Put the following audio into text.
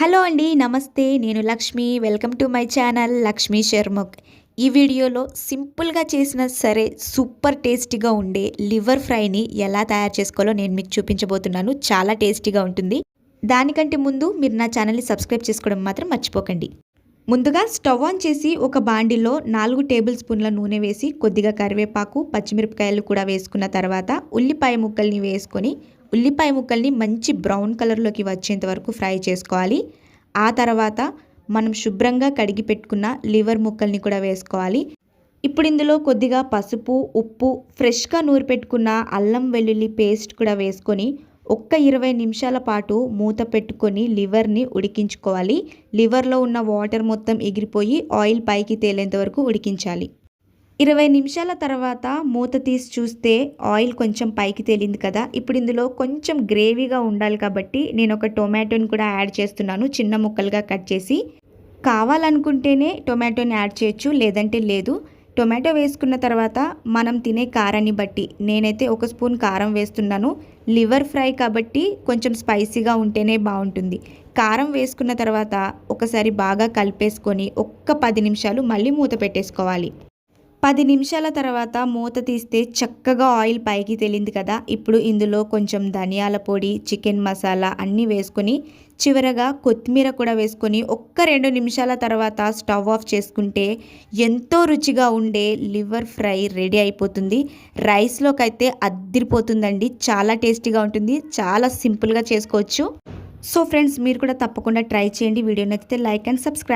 Hello అండి నమస్తే. నేను Lakshmi. Welcome to my channel Lakshmi Sharmukh ఈ వీడియోలో సింపుల్గా చేసిన సరే సూపర్ టేస్టీగా ఉండే లివర్ ఫ్రైని ఎలా తయారు చేసుకోవాలో నేను మీకు చూపించబోతున్నాను. చాలా టేస్టీగా ఉంటుంది. దానికంటే ముందు మీరు నా ఛానల్ని సబ్స్క్రైబ్ చేసుకోవడం మాత్రం మర్చిపోకండి. ముందుగా స్టవ్ ఆన్ చేసి ఒక బాండిలో నాలుగు టేబుల్ స్పూన్ల నూనె వేసి కొద్దిగా కరివేపాకు పచ్చిమిరపకాయలు కూడా వేసుకున్న తర్వాత ఉల్లిపాయ ముక్కల్ని వేసుకొని ఉల్లిపాయ ముక్కల్ని మంచి బ్రౌన్ కలర్లోకి వచ్చేంత వరకు ఫ్రై చేసుకోవాలి. ఆ తర్వాత మనం శుభ్రంగా కడిగి పెట్టుకున్న లివర్ ముక్కల్ని కూడా వేసుకోవాలి. ఇప్పుడు ఇందులో కొద్దిగా పసుపు ఉప్పు ఫ్రెష్గా నూరి పెట్టుకున్న అల్లం వెల్లుల్లి పేస్ట్ కూడా వేసుకొని ఒక్క ఇరవై నిమిషాల పాటు మూత పెట్టుకొని లివర్ని ఉడికించుకోవాలి. లివర్లో ఉన్న వాటర్ మొత్తం ఎగిరిపోయి ఆయిల్ పైకి తేలేంత వరకు ఉడికించాలి. ఇరవై నిమిషాల తర్వాత మూత తీసి చూస్తే ఆయిల్ కొంచెం పైకి తేలింది కదా. ఇప్పుడు ఇందులో కొంచెం గ్రేవీగా ఉండాలి కాబట్టి నేను ఒక టొమాటోని కూడా యాడ్ చేస్తున్నాను. చిన్న ముక్కలుగా కట్ చేసి కావాలనుకుంటేనే టొమాటోని యాడ్ చేయొచ్చు లేదంటే లేదు. టొమాటో వేసుకున్న తర్వాత మనం తినే కారాన్ని బట్టి నేనైతే ఒక స్పూన్ కారం వేస్తున్నాను. లివర్ ఫ్రై కాబట్టి కొంచెం స్పైసీగా ఉంటేనే బాగుంటుంది. కారం వేసుకున్న తర్వాత ఒకసారి బాగా కలిపేసుకొని ఒక్క పది నిమిషాలు మళ్ళీ మూత పెట్టేసుకోవాలి. పది నిమిషాల తర్వాత మూత తీస్తే చక్కగా ఆయిల్ పైకి తేలింది కదా. ఇప్పుడు ఇందులో కొంచెం ధనియాల పొడి చికెన్ మసాలా అన్నీ వేసుకొని చివరగా కొత్తిమీర కూడా వేసుకొని ఒక్క రెండు నిమిషాల తర్వాత స్టవ్ ఆఫ్ చేసుకుంటే ఎంతో రుచిగా ఉండే లివర్ ఫ్రై రెడీ అయిపోతుంది. రైస్లోకి అయితే అద్దిరిపోతుందండి చాలా టేస్టీగా ఉంటుంది. చాలా సింపుల్గా చేసుకోవచ్చు. సో ఫ్రెండ్స్ మీరు కూడా తప్పకుండా ట్రై చేయండి. వీడియో నచ్చితే లైక్ అండ్ సబ్స్క్రైబ్.